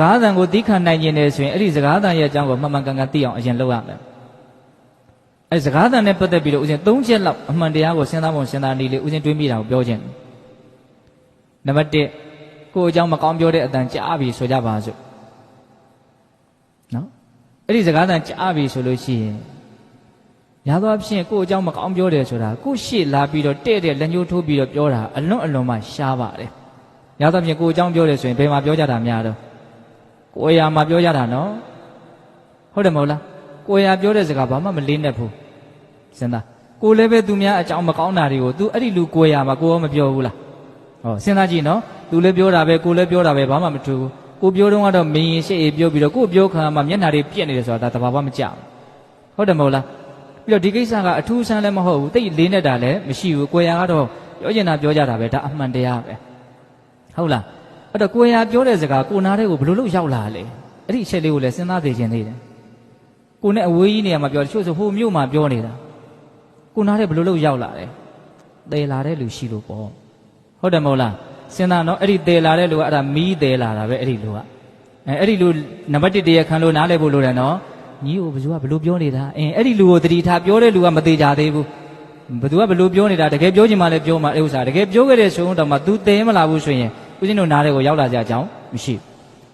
ကားသံကိုသိခံနိုင်ခြင်းနဲ့ဆိုရင်အဲ့ဒီစကားသံရဲ့အကြောင်းကိုမှန်မှန်ကန်ကန်သိအောင်အရင်လုပ်ရမယ်အဲ့ဒီစကားသံနဲ့ပတ်သက်ပြီးတော့ဦးဇင်း၃ချက်လောက်အမှန်တရားကိုစဉ်းစားပုံစဉ်းစားနည်းလေးဦးဇင်းတွေးမိတာကိုပြောခြင်းနံပါတ်1ကိုယ့်အကြောင်းမကောင်းပြောတဲ့အတန်ကြားပြီဆိုကြပါစို့နော်အဲ့ဒီစကားသံကြားပြီဆိုလို့ရှိရင်ရသောအဖြစ်ကိုယ့်အကြောင်းမကောင်းပြောတယ်ဆိုတာကိုယ့်ရှေ့လာပြီးတော့တဲ့တဲ့လက်ညှိုးထိုးပြီးတော့ပြောတာအလွန်အလွန်မှရှားပါတယ်ရသောအဖြစ်ကိုယ့်အကြောင်းပြောတယ်ဆိုရင်ဘယ်မှာပြောကြတာများတော့ ကိုယ်ရာမှာပြောကြတာနော်ဟုတ်တယ်မဟုတ်လားကိုယ်ရာပြောတဲ့စကားဘာမှမလေးနဲ့ဘူးစဉ်းစားကိုယ်လည်းပဲသူများအကြောင်းမကောင်းတာတွေကို तू အဲ့ဒီလူကိုယ်ရာမှာကိုယ်ရောမပြောဘူးလားဟောစဉ်းစားကြည့်နော် तू လည်းပြောတာပဲကိုယ်လည်းပြောတာပဲဘာမှမထူးဘူးကိုပြောတော့ကတော့မင်းရင်ရှေ့အေးပြောပြီးတော့ကိုယ်ပြောခံမှာမျက်နှာတွေပြက်နေတယ်ဆိုတာဒါတဘာမှမကြောက်ဟုတ်တယ်မဟုတ်လားပြီးတော့ဒီကိစ္စကအထူးဆန်းလည်းမဟုတ်ဘူးတိတ်လေးနေတာလည်းမရှိဘူးကိုယ်ရာကတော့ပြောချင်တာပြောကြတာပဲဒါအမှန်တရားပဲဟုတ်လား အဲ့တော့ကိုယ်ရာပြောတဲ့စကားကိုနားတဲ့ကိုဘယ်လိုလုပ်ရောက်လာလဲအဲ့ဒီအချက်လေးကိုလည်းစဉ်းစားသိခြင်းသေးတယ်ကိုနဲ့အဝေးကြီးနေရာမှာပြောတချို့ဆိုဟိုမြို့မှာပြောနေတာကိုနားတဲ့ဘယ်လိုလုပ်ရောက်လာလဲသေလာတဲ့လူရှိလို့ပေါ့ဟုတ်တယ်မဟုတ်လားစဉ်းစားနော်အဲ့ဒီသေလာတဲ့လူကအဲ့ဒါမီးသေလာတာပဲအဲ့ဒီလူကအဲအဲ့ဒီလူနံပါတ်1တရားခံလို့နားလဲဖို့လိုတယ်နော်ညီကိုဘယ်သူကဘယ်လိုပြောနေတာအင်းအဲ့ဒီလူကိုတတိထားပြောတဲ့လူကမသေးကြသေးဘူးဘယ်သူကဘယ်လိုပြောနေတာတကယ်ပြောချင်မှလည်းပြောမှအဲ့ဥစ္စာ त ကယ်ပြောခဲ့တဲ့ဆိုရင်တော့မှ तू သေမလာဘူးဆိုရင် ဦးဇင်းတို့နားတဲ့ကိုရောက်လာကြအကြောင်းမရှိဘူး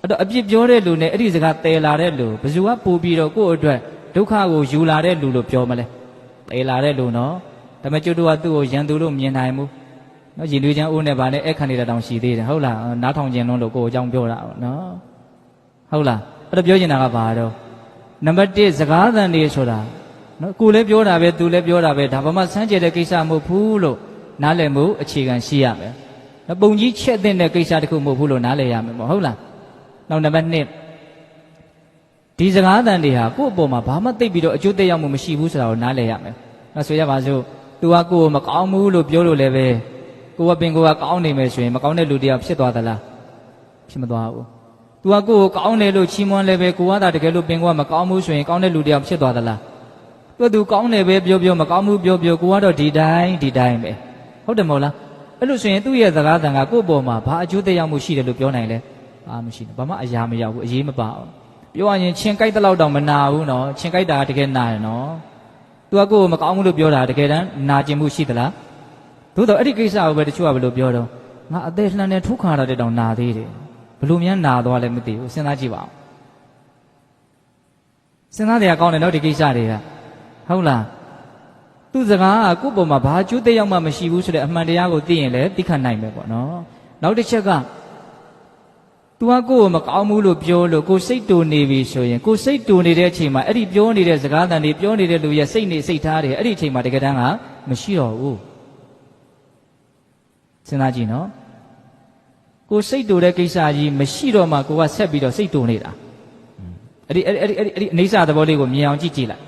အဲ့တော့အပြစ်ပြောတဲ့လူနဲ့အဲ့ဒီစကားတည်လာတဲ့လူဘယ်သူကပို့ပြီးတော့ကိုယ့်အတွက်ဒုက္ခကိုယူလာတဲ့လူလို့ပြောမလဲတည်လာတဲ့လူနော်ဒါပေမဲ့ကျွတ်တို့ကသူ့ကိုရန်သူလို့မြင်နိုင်မှုနော်ရင်သွေးချမ်းအိုးနဲ့ဗာနဲ့အဲ့ခံနေတာတောင်ရှိသေးတယ်ဟုတ်လားနားထောင်ခြင်းလုံးလို့ကိုယ့်အကြောင်းပြောတာပေါ့နော်ဟုတ်လားအဲ့တော့ပြောချင်တာကဘာတော့နံပါတ်1စကားသံတွေဆိုတာနော်ကိုယ်လည်းပြောတာပဲသူလည်းပြောတာပဲဒါဘာမှစမ်းကြဲတဲ့ကိစ္စမဟုတ်ဘူးလို့နားလည်မှုအခြေခံရှိရမယ် နော်ပုံကြီးချက်တဲ့ကိစ္စတခုမဟုတ်ဘူးလို့နားလည်ရမယ်ပေါ့ဟုတ်လားနောက်နံပါတ်2ဒီစကားသံတွေဟာကိုယ့်အပေါ်မှာဘာမှသိပ်ပြီးတော့အကျိုးသက်ရောက်မှုမရှိဘူးဆိုတာကိုနားလည်ရမယ်နော်ဆိုရပါစို့ तू ကကိုယ်ကိုမကောင်းဘူးလို့ပြောလို့လည်းပဲကိုယ်ကပင်ကိုယ်ကကောင်းနေမယ်ဆိုရင်မကောင်းတဲ့လူတရားဖြစ်သွားသလားဖြစ်မသွားဘူး तू ကကိုယ်ကိုကောင်းတယ်လို့ချီးမွမ်းလည်းပဲကိုကသာတကယ်လို့ပင်ကိုယ်ကမကောင်းဘူးဆိုရင်ကောင်းတဲ့လူတရားဖြစ်သွားသလားသူက तू ကောင်းတယ်ပဲပြောပြောမကောင်းဘူးပြောပြောကိုကတော့ဒီတိုင်းဒီတိုင်းပဲဟုတ်တယ်မဟုတ်လား အဲ့လို့ဆိုရင်သူ့ရဲ့စကားသံကကိုယ့်ပေါ်မှာဘာအကျိုးသက်ရောက်မှုရှိတယ်လို့ပြောနိုင်လဲအာမရှိဘူးဘာမှအရာမရောက်ဘူးအရေးမပါဘူးပြောရရင်ချင်းကြိုက်တဲ့လောက်တောင်မနာဘူးနော်ချင်းကြိုက်တာကတကယ်နာရနော် तू ကကိုယ့်ကိုမကောင်းဘူးလို့ပြောတာတကယ်တမ်းနာကျင်မှုရှိသလားသို့တော့အဲ့ဒီကိစ္စကိုပဲတချို့ကဘယ်လိုပြောတော့ငါအသက်လှမ်းနေထုခါရတဲ့တောင်နာသေးတယ်ဘယ်လိုများနာသွားလဲမသိဘူးစဉ်းစားကြည့်ပါဦးစဉ်းစားတရားကောင်းတယ်နော်ဒီကိစ္စတွေကဟုတ်လား သူ့စကားကကိုယ့်ပုံမှာဘာကျိုးသက်ရောက်မှမရှိဘူးဆိုတဲ့အမှန်တရားကိုသိရင်လည်းသိခံနိုင်မယ်ပေါ့နော်နောက်တစ်ချက်က तू ကကိုယ့်ကိုမကောင်းဘူးလို့ပြောလို့ကိုယ်စိတ်တူနေပြီဆိုရင်ကိုယ်စိတ်တူနေတဲ့အချိန်မှာအဲ့ဒီပြောနေတဲ့စကားတန်တွေပြောနေတဲ့လူရဲ့စိတ်နေစိတ်ထားတွေအဲ့ဒီအချိန်မှာတကယ်တမ်းကမရှိတော့ဘူးစဉ်းစားကြည့်နော်ကိုယ်စိတ်တူတဲ့ကိစ္စကြီးမရှိတော့မှကိုကဆက်ပြီးတော့စိတ်တူနေတာအဲ့ဒီအဲ့ဒီအဲ့ဒီအဲ့ဒီအနေစာသဘောလေးကိုမြင်အောင်ကြည့်ကြည့်လိုက်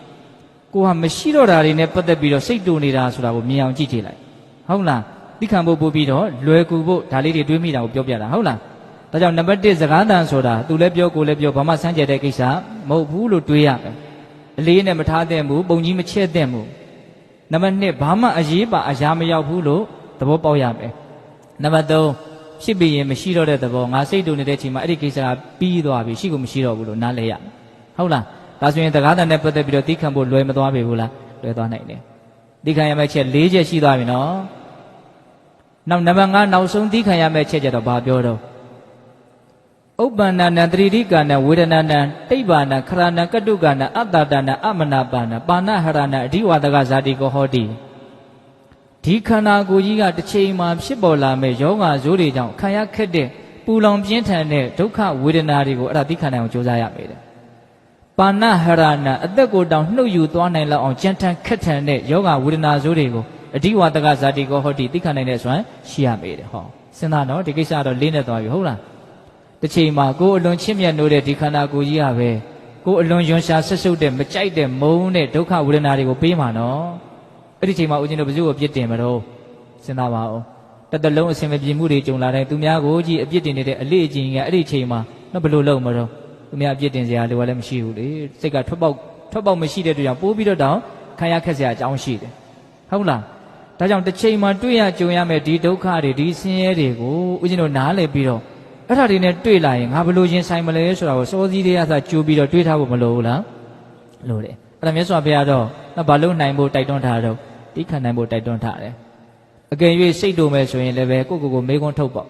ကိုကမရှိတော့တာတွေနဲ့ပတ်သက်ပြီးတော့စိတ်တူနေတာဆိုတာကိုမြင်အောင်ကြည့်ကြည့်လိုက်ဟုတ်လားသိခံဖို့ပို့ပြီးတော့လွယ်ကူဖို့ဒါလေးတွေတွေးမိတာကိုပြောပြတာဟုတ်လားဒါကြောင့်နံပါတ်1စကားတန်ဆိုတာသူလည်းပြောကိုလည်းပြောဘာမှစမ်းကြဲတဲ့ကိစ္စမဟုတ်ဘူးလို့တွေးရမယ်အလေးနဲ့မထားသင့်ဘူးပုံကြီးမချဲ့သင့်ဘူးနံပါတ်2ဘာမှအရေးပါအရာမရောက်ဘူးလို့သဘောပေါက်ရမယ်နံပါတ်3ဖြစ်ပြီးရင်မရှိတော့တဲ့သဘောငါစိတ်တူနေတဲ့အချိန်မှာအဲ့ဒီကိစ္စကပြီးသွားပြီရှိကိုမရှိတော့ဘူးလို့နားလဲရမယ်ဟုတ်လား ဒါဆိုရင်စကားတန်နဲ့ပတ်သက်ပြီးတော့သိခံဖို့လွယ်မသွားပြီဘူးလားလွယ်သွားနိုင်တယ်သိခံရမယ့်ချက်၄ချက်ရှိသွားပြီနော်နောက်နံပါတ်5နောက်ဆုံးသိခံရမယ့်ချက်ကျတော့ဘာပြောတော့ဥပ္ပန္နနံတတိတိကာနံဝေဒနာနံတိဗ္ဗာနံခရဏံကတုကာနံအတ္တတနံအမနာပါနံပါဏဟရဏံအဓိဝါဒကဇာတိကောဟောတိဒီခန္ဓာကိုယ်ကြီးကတစ်ချိန်မှာဖြစ်ပေါ်လာမဲ့ယောဂဇိုးတွေကြောင့်ခံရခက်တဲ့ပူလောင်ပြင်းထန်တဲ့ဒုက္ခဝေဒနာတွေကိုအဲ့ဒါသိခံနိုင်အောင်ကြိုးစားရမယ်တဲ့ ပါဏဟရဏံအသက်ကိုတောင်နှုတ်ယူသွားနိုင်လောက်အောင်ကြံထန်ခက်ထန်တဲ့ယောဂဝေဒနာဇိုးတွေကိုအဓိဝါဒကဇာတိကောဟောတိသိခံနိုင်တဲ့ဆိုရင်ရှိရမယ်တဲ့ဟောစဉ်းစားနော်ဒီကိစ္စတော့လေးနဲ့သွားပြီဟုတ်လားတစ်ချိန်မှာကိုယ်အလွန်ချစ်မြတ်နိုးတဲ့ဒီခန္ဓာကိုယ်ကြီးကပဲကိုယ်အလွန်ယွန်ရှာဆက်ဆုပ်တဲ့မကြိုက်တဲ့မုန်းတဲ့ဒုက္ခဝေဒနာတွေကိုပေးမှာနော်အဲ့ဒီချိန်မှာဦးဇင်းတို့ဘယ်သူ့ကိုအပြစ်တင်မလို့စဉ်းစားပါဦးတစ်တလုံးအစင်မပြေမှုတွေကြုံလာတဲ့သူများကိုကြီးအပြစ်တင်နေတဲ့အလေးအကျင့်ကအဲ့ဒီချိန်မှာတော့ဘယ်လိုလုပ်မလို့ သူများအပြစ်တင်စရာလိုလည်းမရှိဘူးလေစိတ်ကထွက်ပေါက်ထွက်ပေါက်မရှိတဲ့အတွက်ကြောင့်ပိုးပြီးတော့တောင်ခံရခက်စရာအကြောင်းရှိတယ်ဟုတ်လားဒါကြောင့်တစ်ချိန်မှာတွေ့ရကြုံရမယ့်ဒီဒုက္ခတွေဒီဆင်းရဲတွေကိုဦးဇင်းတို့နားလည်ပြီးတော့အဲ့ဒါတွေနဲ့တွေ့လာရင်ငါဘလို့ရင်ဆိုင်မလဲဆိုတာကိုစောစည်းတွေကသာကြိုးပြီးတော့တွေးထားဖို့မလိုဘူးလားလိုတယ်အဲ့ဒါမြတ်စွာဘုရားတော့ဘာလို့နိုင်ဖို့တိုက်တွန်းထားတော့တိခံနိုင်ဖို့တိုက်တွန်းထားတယ်အကယ်၍စိတ်တူမဲ့ဆိုရင်လည်းပဲကိုယ့်ကိုယ်ကိုမေးခွန်းထုတ်ပေါ့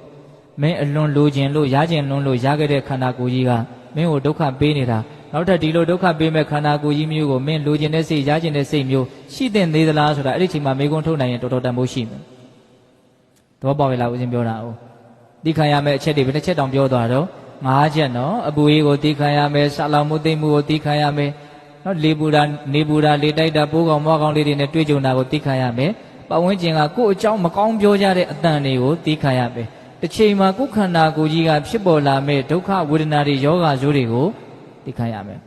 မင်းအလွန်လိုခြင်းလို့ရခြင်းလွန်းလို့ရခဲ့တဲ့ခန္ဓာကိုယ်ကြီးက မင်းကိုဒုက္ခပေးနေတာနောက်ထပ်ဒီလိုဒုက္ခပေးမဲ့ခန္ဓာကိုယ်ကြီးမျိုးကိုမင်းလိုခြင်းတဲ့စိတ်ရခြင်းတဲ့စိတ်မျိုးရှိတဲ့သေးသလားဆိုတာအဲ့ဒီချိန်မှာမေးခွန်းထုတ်နိုင်ရင်တော်တော်တန်ဖိုးရှိမယ်သဘောပေါက်ပြီလားဦးဇင်းပြောတာ哦တိခံရမယ့်အချက်တွေဘယ်တစ်ချက်တောင်ပြောသွားတော့ငါးချက်နော်အပူကြီးကိုတိခံရမယ်ဆာလောင်မှုသိမ့်မှုကိုတိခံရမယ်နော်လေပူတာနေပူတာလေတိုက်တာပိုးကောင်မောကောင်လေးတွေနဲ့တွေ့ကြုံတာကိုတိခံရမယ်ပတ်ဝန်းကျင်ကကိုယ့်အကြောင်းမကောင်းပြောကြတဲ့အတန်တွေကိုတိခံရမယ် တစ်ချိန်မှာကိုယ်ခန္ဓာကိုယ်ကြီးကဖြစ်ပေါ်လာမဲ့ဒုက္ခဝေဒနာတွေယောဂဇိုးတွေကိုတိခံရမယ်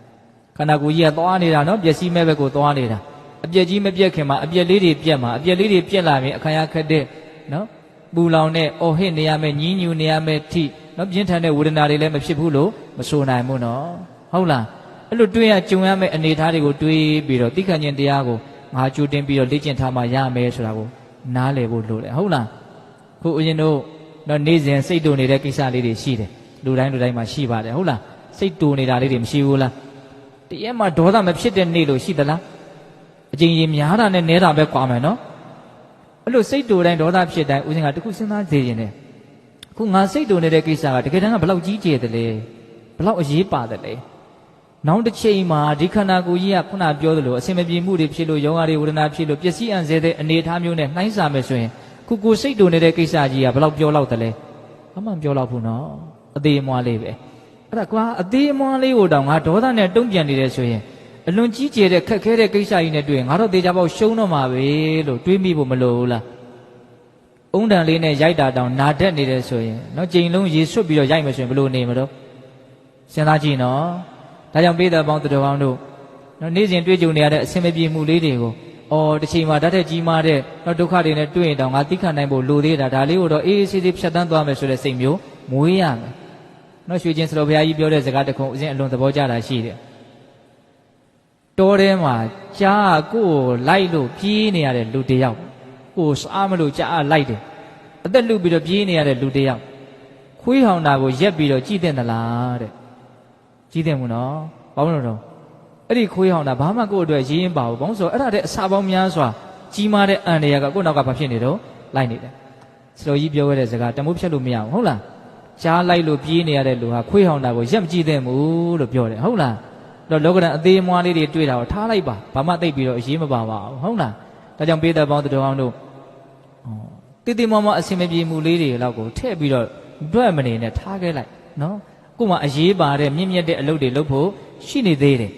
ခန္ဓာကိုယ်ကြီးကသွားနေတာနော်ပျက်စီးမဲ့ဘက်ကိုသွားနေတာအပြက်ကြီးမပြက်ခင်မှာအပြက်လေးတွေပြက်မှာအပြက်လေးတွေပြက်လာရင်အခါရခက်တဲ့နော်ပူလောင်တဲ့အော်ဟစ်နေရမယ်ညင်းညူနေရမယ်ထိနော်ပြင်းထန်တဲ့ဝေဒနာတွေလည်းမဖြစ်ဘူးလို့မဆိုနိုင်ဘူးနော်ဟုတ်လားအဲ့လိုတွေးရကြုံရမယ့်အနေအထားတွေကိုတွေးပြီးတော့တိခဏ်ချင်းတရားကိုငါကြိုတင်ပြီးတော့လေ့ကျင့်ထားမှရမယ်ဆိုတာကိုနားလည်ဖို့လိုတယ်ဟုတ်လားခုဦးဇင်းတို့ တော့နေ့စဉ်စိတ်တူနေတဲ့ကိစ္စလေးတွေရှိတယ်လူတိုင်းလူတိုင်းမှာရှိပါတယ်ဟုတ်လားစိတ်တူနေတာလေးတွေမရှိဘူးလားတရက်မှဒေါသမဖြစ်တဲ့နေ့လို့ရှိသလားအကျဉ်းကြီးများတာနဲ့နဲတာပဲကွာမယ်နော်အဲ့လိုစိတ်တူတိုင်းဒေါသဖြစ်တိုင်းဦးဇင်းကတခုစဉ်းစားစေခြင်းတယ်ခုငါစိတ်တူနေတဲ့ကိစ္စကတကယ်တမ်းကဘလောက်ကြီးကျယ်တယ်လဲဘလောက်အရေးပါတယ်လဲနောက်တစ်ချိန်မှာဒီခန္ဓာကိုယ်ကြီးကခုနပြောသလိုအစင်မပြေမှုတွေဖြစ်လို့ယောဂါတွေဝေဒနာဖြစ်လို့ပျက်စီးအံ့စေတဲ့အနေအထားမျိုးနဲ့နှိုင်းစာမယ်ဆိုရင် ခုကိုစိတ်တူနေတဲ့ကိစ္စကြီးကဘလောက်ပြောလောက်တယ်လဲအမှန်ပြောလောက်ဘူးနော်အသေးအမွားလေးပဲအဲ့ဒါကွာအသေးအမွားလေးကိုတောင်ငါဒေါသနဲ့တုံ့ပြန်နေတယ်ဆိုရင်အလွန်ကြီးကျယ်တဲ့ခက်ခဲတဲ့ကိစ္စကြီးနဲ့တွေ့ရင်ငါတို့တေချာပေါက်ရှုံးတော့မှာပဲလို့တွေးမိဖို့မလိုဘူးလားအုံတန်လေးနဲ့ရိုက်တာတောင်နာတတ်နေတယ်ဆိုရင်နော်ကြိမ်လုံးရေဆွတ်ပြီးတော့ရိုက်မယ်ဆိုရင်ဘယ်လိုနေမလို့စဉ်းစားကြည့်နော်ဒါကြောင့်ပေးတဲ့ပေါင်းသူတော်ကောင်းတို့နော်နေ့စဉ်တွေ့ကြုံနေရတဲ့အဆင်မပြေမှုလေးတွေကို အော်တစ်ချိန်မှာဓာတ်ထက်ကြီးမားတဲ့နော်ဒုက္ခတွေနဲ့တွေ့ရင်တောင်ငါသိခံနိုင်ဖို့လိုသေးတာဒါလေးကိုတော့အေးအေးဆေးဆေးဖြတ်တန်းသွားမယ်ဆိုတဲ့စိတ်မျိုးမွေးရမယ်နော်ရွှေချင်းစတော်ဘုရားကြီးပြောတဲ့စကားတစ်ခုအရင်အလွန်သဘောကျတာရှိတယ်တောထဲမှာကြားကိုယ်ကိုလိုက်လို့ပြေးနေရတဲ့လူတစ်ယောက်ကိုယ်စားမလို့ကြားလိုက်တယ်အသက်လူပြီးတော့ပြေးနေရတဲ့လူတစ်ယောက်ခွေးဟောင်တာကိုရက်ပြီးတော့ကြည်တဲ့သလားတဲ့ကြည်တဲ့မှုနော်ဘာလို့လဲတော့ အဲ့ဒီခွေးဟောင်တာဘာမှကိုယ့်အတွက်ရင်းရင်ပါဘူးဘာလို့ဆိုတော့အဲ့ဒါတဲ့အစာပေါင်းများစွာကြီးမားတဲ့အန်တွေကကိုယ့်နောက်ကဘာဖြစ်နေတော့လိုက်နေတယ်စလိုကြီးပြောခဲ့တဲ့စကားတမိုးဖြတ်လို့မရဘူးဟုတ်လားကြားလိုက်လို့ပြေးနေရတဲ့လူဟာခွေးဟောင်တာကိုရက်မကြည့်သင့်ဘူးလို့ပြောတယ်ဟုတ်လားတော့လောကရန်အသေးအမွှားလေးတွေတွေ့တာကိုထားလိုက်ပါဘာမှသိပ်ပြီးတော့အရေးမပါပါဘူးဟုတ်လားဒါကြောင့်ပေးတဲ့ပေါင်းသူတော်ကောင်းတို့တိတိမမအစင်မပြေမှုလေးတွေလောက်ကိုထည့်ပြီးတော့ဘွဲ့မနေနဲ့ထားခဲ့လိုက်နော်ကို့မှာအရေးပါတဲ့မြင့်မြတ်တဲ့အလုပ်တွေလုပ်ဖို့ရှိနေသေးတယ်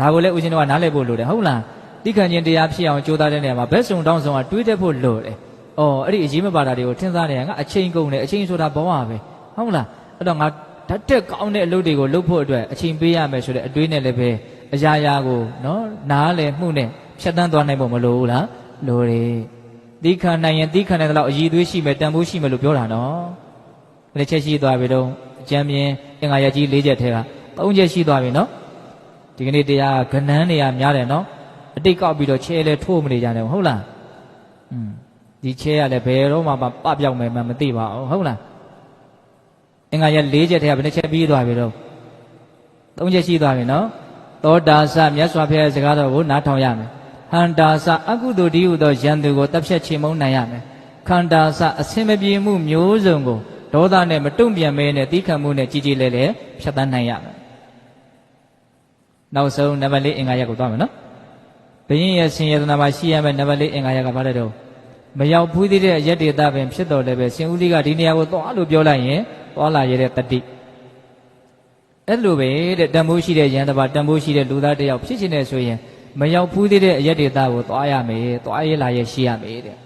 ဒါကိုလည်းဦးဇင်းတို့ကနားလည်ဖို့လိုတယ်ဟုတ်လားတိခံခြင်းတရားဖြစ်အောင်ကြိုးစားတဲ့နေရာမှာဘက်စုံတောင်းစုံကတွေးတတ်ဖို့လိုတယ်။အော်အဲ့ဒီအရေးမပါတာတွေကိုထင်စားနေရငါအချိန်ကုန်တယ်အချိန်ဆိုတာဘဝပဲဟုတ်လားအဲ့တော့ငါဓာတ်တက်ကောင်းတဲ့အလုပ်တွေကိုလုပ်ဖို့အတွက်အချိန်ပေးရမယ်ဆိုတဲ့အတွေးနဲ့လည်းပဲအရာရာကိုနော်နားလည်မှုနဲ့ဖြတ်တန်းသွားနိုင်ဖို့မလိုဘူးလားလိုတယ်။တိခံနိုင်ရင်တိခံနိုင်တဲ့လောက်အည်သွေးရှိမယ်တန်ဖိုးရှိမယ်လို့ပြောတာနော်။ဒီချက်ရှိသွားပြီတော့အကျမ်းမြင်အင်္ဂါရကြီး၄ချက်ထဲက၃ချက်ရှိသွားပြီနော်။ ဒီကနေ့တရားကဏန်းနေရများတယ်နော်။အတိတ်ကောက်ပြီးတော့ချဲလဲထိုးမနေကြတယ်ဟုတ်လား။อืมဒီချဲရလဲဘယ်တော့မှပပြောက်မယ်မှမသိပါဘူးဟုတ်လား။အင်္ဂါရက်၄ချက်ထဲကဘယ်နှချက်ပြီးသွားပြီတော့၃ချက်ရှိသွားပြီနော်သောတာစမြတ်စွာဘုရားရဲ့စကားတော်ကိုနားထောင်ရမယ်ဟန္တာစအကုသိုလ်ဒီဟုသောယံသူကိုတပ်ဖြတ်ချေမှုန်းနိုင်ရမယ်ခန္တာစအစင်မပြေမှုမျိုးစုံကိုဒေါသနဲ့မတုံ့ပြန်မဲနဲ့တီးခံမှုနဲ့ကြည်ကြည်လဲလဲဖြတ်တန်းနိုင်ရမယ် နောက်ဆုံးနံပါတ်၄အင်္ဂါရက်ကိုသွားမယ်နော်ဘယင်းရဲ့ဆင်ရတနာမှာရှိရမယ်နံပါတ်၄အင်္ဂါရက်ကဘာလဲတော့မရောက်ဘူးသေးတဲ့ရက်ဒေတာပင်ဖြစ်တော်လည်းပဲဆင်ဦးလေးကဒီနေရာကိုသွားလို့ပြောလိုက်ရင်သွားလာရတဲ့တတိအဲ့လိုပဲတဲ့တန်ဖိုးရှိတဲ့ယန္တပါတန်ဖိုးရှိတဲ့လူသားတစ်ယောက်ဖြစ်ချင်တယ်ဆိုရင်မရောက်ဘူးသေးတဲ့အရက်ဒေတာကိုသွားရမယ်သွားရလာရရှိရမယ်တဲ့